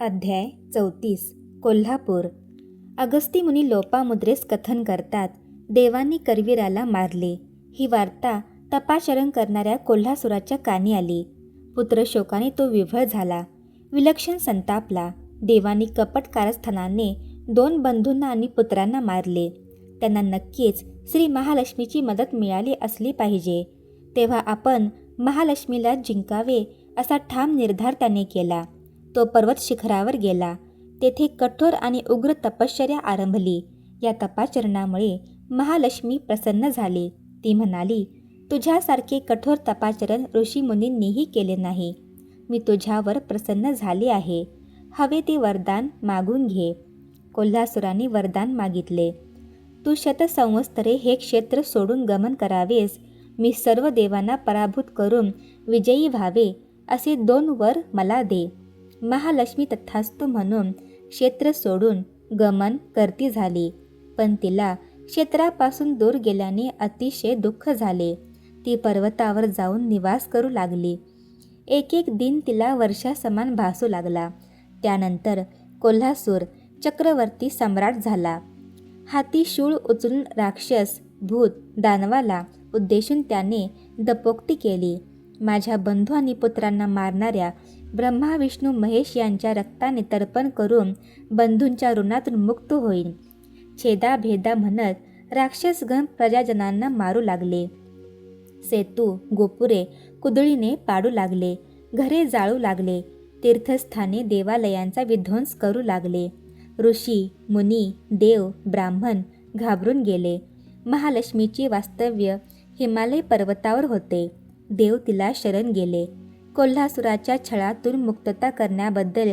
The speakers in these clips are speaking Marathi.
अध्याय चौतीस कोल्हापूर. अगस्ती मुनी लोपामुद्रेस कथन करतात देवांनी करवीराला मारले. ही वार्ता तपाशरण करणाऱ्या कोल्हासुराच्या कानी आली. पुत्र शोकाने तो विव्हळ झाला. विलक्षण संतापला. देवांनी कपट कारस्थानाने दोन बंधूंना आणि पुत्रांना मारले. त्यांना नक्कीच श्री महालक्ष्मीची मदत मिळाली असली पाहिजे. तेव्हा आपण महालक्ष्मीला जिंकावे असा ठाम निर्धार त्याने केला. तो पर्वत शिखरावर गेला. तेथे कठोर आणि उग्र तपश्चर्या आरंभली. या तपाचरणामुळे महालक्ष्मी प्रसन्न झाली. ती म्हणाली तुझ्यासारखे कठोर तपाचरण ऋषीमुनींनीही केले नाही. मी तुझ्यावर प्रसन्न झाले आहे. हवे ते वरदान मागून घे. कोल्हासुराने वरदान मागितले. तू शतसंवत्सरे हे क्षेत्र सोडून गमन करावेस. मी सर्व देवांना पराभूत करून विजयी व्हावे असे दोन वर मला दे. महालक्ष्मी तथास्तु म्हणून क्षेत्र सोडून गमन करती झाली. पण तिला क्षेत्रापासून दूर गेल्याने अतिशय दुःख झाले. ती पर्वतावर जाऊन निवास करू लागली. एक एक दिन तिला वर्षासमान भासू लागला. त्यानंतर कोल्हासूर चक्रवर्ती सम्राट झाला. हाती शूळ उचलून राक्षस भूत दानवाला उद्देशून त्याने दपोक्ती केली. माझ्या बंधू आणि पुत्रांना मारणाऱ्या ब्रह्मा विष्णू महेश यांच्या रक्ताने तर्पण करून बंधूंच्या ऋणातून मुक्त होईल छेदा भेदा म्हणत राक्षसगण प्रजाजनांना मारू लागले. सेतू गोपुरे कुदळीने पाडू लागले. घरे जाळू लागले. तीर्थस्थाने देवालयांचा विध्वंस करू लागले. ऋषी मुनी देव ब्राह्मण घाबरून गेले. महालक्ष्मीचे वास्तव्य हिमालय पर्वतावर होते. देव तिला शरण गेले. कोल्हासुराच्या छळातून मुक्तता करण्याबद्दल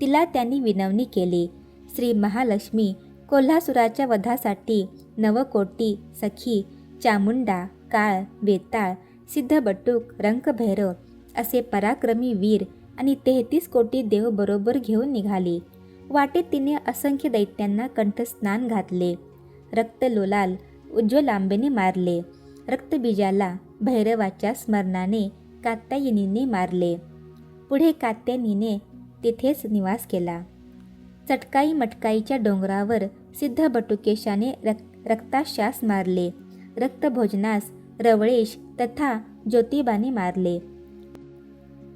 तिला त्यांनी विनवणी केली. श्री महालक्ष्मी कोल्हासुराच्या वधासाठी नवकोटी सखी चामुंडा काळ बेताळ सिद्धबटूक रंकभैरव असे पराक्रमी वीर आणि तेहतीस कोटी देव बरोबर घेऊन निघाली. वाटेत तिने असंख्य दैत्यांना कंठस्नान घातले. रक्त लोलाल उज्ज्वल उज्ज्वलांबेने मारले. रक्तबीजाला भैरवाच्या स्मरणाने कात्यायनीने मारले. पुढे कात्यायनीने तिथेच निवास केला. चटकाई मटकाईच्या डोंगरावर सिद्ध बटुकेशाने रक रक्ताश्वास मारले. रक्तभोजनास रवळेश तथा ज्योतिबाने मारले.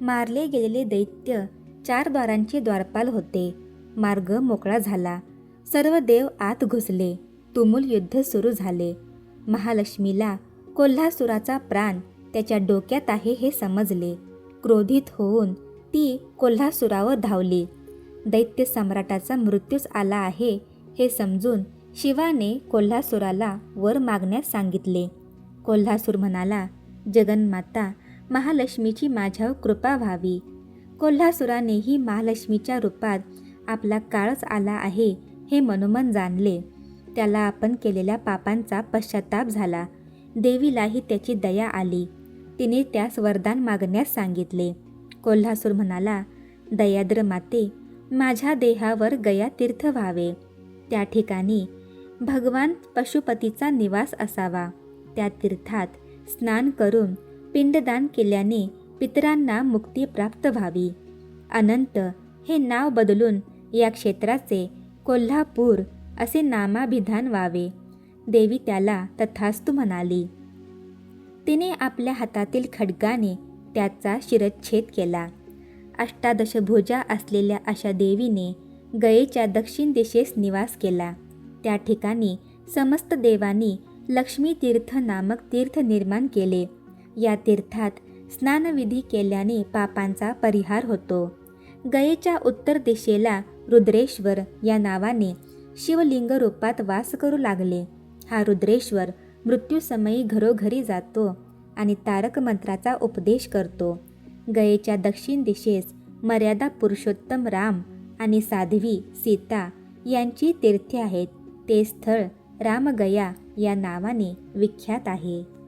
मारले गेलेले दैत्य चार द्वारांचे द्वारपाल होते. मार्ग मोकळा झाला. सर्व देव आत घुसले. तुमुल युद्ध सुरू झाले. महालक्ष्मीला कोल्हासुराचा प्राण त्याच्या डोक्यात आहे हे समजले. क्रोधित होऊन ती कोल्हासुरावर धावली. दैत्य सम्राटाचा मृत्यूच आला आहे हे समजून शिवाने कोल्हासुराला वर मागण्यास सांगितले. कोल्हासूर म्हणाला जगन्माता महालक्ष्मीची माझ्यावर कृपा व्हावी. कोल्हासुरानेही महालक्ष्मीच्या रूपात आपला काळच आला आहे हे मनोमन जाणले. त्याला आपण केलेल्या पापांचा पश्चाताप झाला. देवीलाही त्याची दया आली. तिने त्यास वरदान मागण्यास सांगितले. कोल्हासूर म्हणाला दयाद्र माते माझ्या देहावर गया तीर्थ व्हावे. त्या ठिकाणी भगवान पशुपतीचा निवास असावा. त्या तीर्थात स्नान करून पिंडदान केल्याने पितरांना मुक्ती प्राप्त व्हावी. अनंत हे नाव बदलून या क्षेत्राचे कोल्हापूर असे नामाभिधान व्हावे. देवी त्याला तथास्तु म्हणाली. तिने आपल्या हातातील खडगाने त्याचा शिरच्छेद केला. अष्टादशभुजा असलेल्या अशा देवीने गयेच्या दक्षिण दिशेस निवास केला. त्या ठिकाणी समस्त देवांनी लक्ष्मी तीर्थ नामक तीर्थ निर्माण केले. या तीर्थात स्नानविधी केल्याने पापांचा परिहार होतो. गयेच्या उत्तर दिशेला रुद्रेश्वर या नावाने शिवलिंग रूपात वास करू लागले. हा रुद्रेश्वर मृत्यूसमयी घरोघरी जातो आणि तारक मंत्राचा उपदेश करतो. गयेच्या दक्षिण दिशेस मर्यादा पुरुषोत्तम राम आणि साध्वी सीता यांची तीर्थे आहेत. ते स्थळ रामगया या नावाने विख्यात आहे.